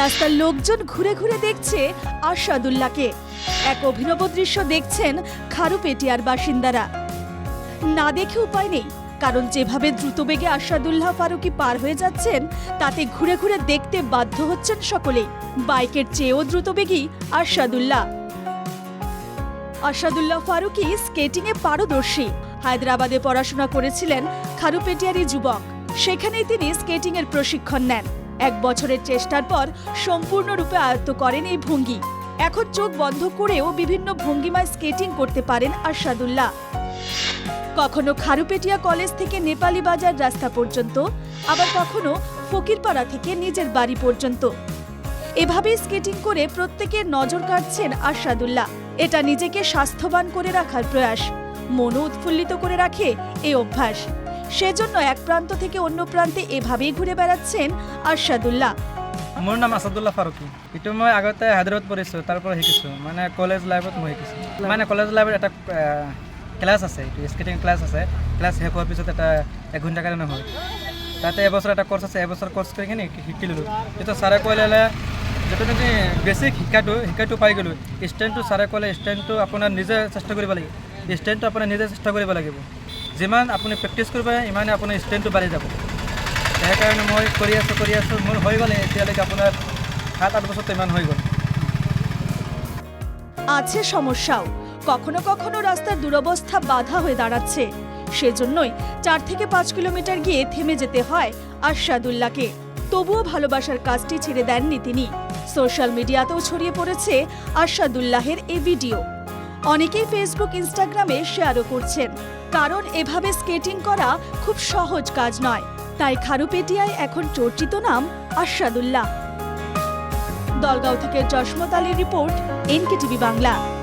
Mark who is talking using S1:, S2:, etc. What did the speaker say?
S1: রাস্তার লোকজন ঘুরে ঘুরে দেখছে আরশাদুল্লাহকে। এক অভিনব দৃশ্য দেখছেন খারুপেটিয়ার বাসিন্দারা। না দেখে উপায় নেই, কারণ যেভাবে দ্রুতবেগে আরশাদুল্লাহ ফারুকি পার হয়ে যাচ্ছেন, তাতে ঘুরে ঘুরে দেখতে বাধ্য হচ্ছেন সকলেই। বাইকের চেয়েও দ্রুতবেগী আরশাদুল্লাহ। আরশাদুল্লাহ ফারুকি স্কেটিংয়ে পারদর্শী। হায়দ্রাবাদে পড়াশোনা করেছিলেন খারুপেটিয়ারি যুবক। সেখানেই তিনি স্কেটিংয়ের প্রশিক্ষণ নেন। এক বছরের চেষ্টার পর সম্পূর্ণরূপে আয়ত্ত করেন এই ভঙ্গি। এখন চোখ বন্ধ করেও বিভিন্ন ভঙ্গিমায় স্কেটিং করতে পারেন আরশাদুল্লাহ। কখনো খারুপেটিয়া কলেজ থেকে নেপালি বাজার রাস্তা পর্যন্ত, আবার কখনো ফকিরপাড়া থেকে নিজের বাড়ি পর্যন্ত। এভাবে স্কেটিং করে প্রত্যেকের নজর কাটছেন আরশাদুল্লাহ। এটা নিজেকে স্বাস্থ্যবান করে রাখার প্রয়াস, মনও উৎফুল্লিত করে রাখে এই অভ্যাস। সেজন্য এক প্রান্ত থেকে অন্য প্রান্তে এভাবেই ঘুরে বেড়াচ্ছেন আরশাদুল্লাহ।
S2: মোৰ নাম আছাদুল্লাহ ফাৰুকী এইটো মই আগতে হায়দৰাবাদ পঢ়িছোঁ, তাৰ পৰা মানে কলেজ লাইফত মই শিকিছোঁ। মানে কলেজ লাইফত এটা ক্লাছ আছে, এইটো স্কেটিং ক্লাছ আছে। ক্লাছ শেষ হোৱাৰ পিছত এটা ঘণ্টাৰ কাৰণে হয় তাতে এবছৰ এটা কৰ্চ আছে, এবছৰ কৰ্চ কৰি কিনে শিকি ল'লোঁ তেতিয়া ছাৰে ক'লে যিটো নেকি বেছিক শিকাটো শিকাটো পাই গ'লোঁ। ষ্টেণ্ডটো ছাৰে ক'লে ষ্টেণ্ডটো আপোনাৰ নিজে চেষ্টা কৰিব লাগিব। ষ্টেণ্ডটো আপোনাৰ নিজে চেষ্টা কৰিব লাগিব। যিমান আপুনি প্ৰেক্টিছ কৰিব, ইমানে আপোনাৰ ষ্টেণ্ডটো বাঢ়ি যাব। সেইকাৰণে মই কৰি আছোঁ কৰি আছোঁ, মোৰ হৈ গ'ল, এতিয়ালৈকে আপোনাৰ সাত, আঠ বছৰটো ইমান হৈ গ'ল।
S1: আছে সমস্যাও। কখনো কখনো রাস্তার দুরবস্থা বাধা হয়ে দাঁড়াচ্ছে। সেজন্যই চার থেকে পাঁচ কিলোমিটার গিয়ে থেমে যেতে হয় আরশাদুল্লাহকে। তবুও ভালোবাসার কাজটি ছেড়ে দেননি তিনি। সোশ্যাল মিডিয়াতেও ছড়িয়ে পড়েছে আশাদুল্লাহের এই ভিডিও। অনেকেই ফেসবুক ইনস্টাগ্রামে শেয়ারও করছেন। কারণ এভাবে স্কেটিং করা খুব সহজ কাজ নয়। তাই খারুপেটিয়ায় এখন চর্চিত নাম আশাদুল্লাহ দলগাঁও থেকে চশমত আলীর রিপোর্ট, এনকেটিভি বাংলা।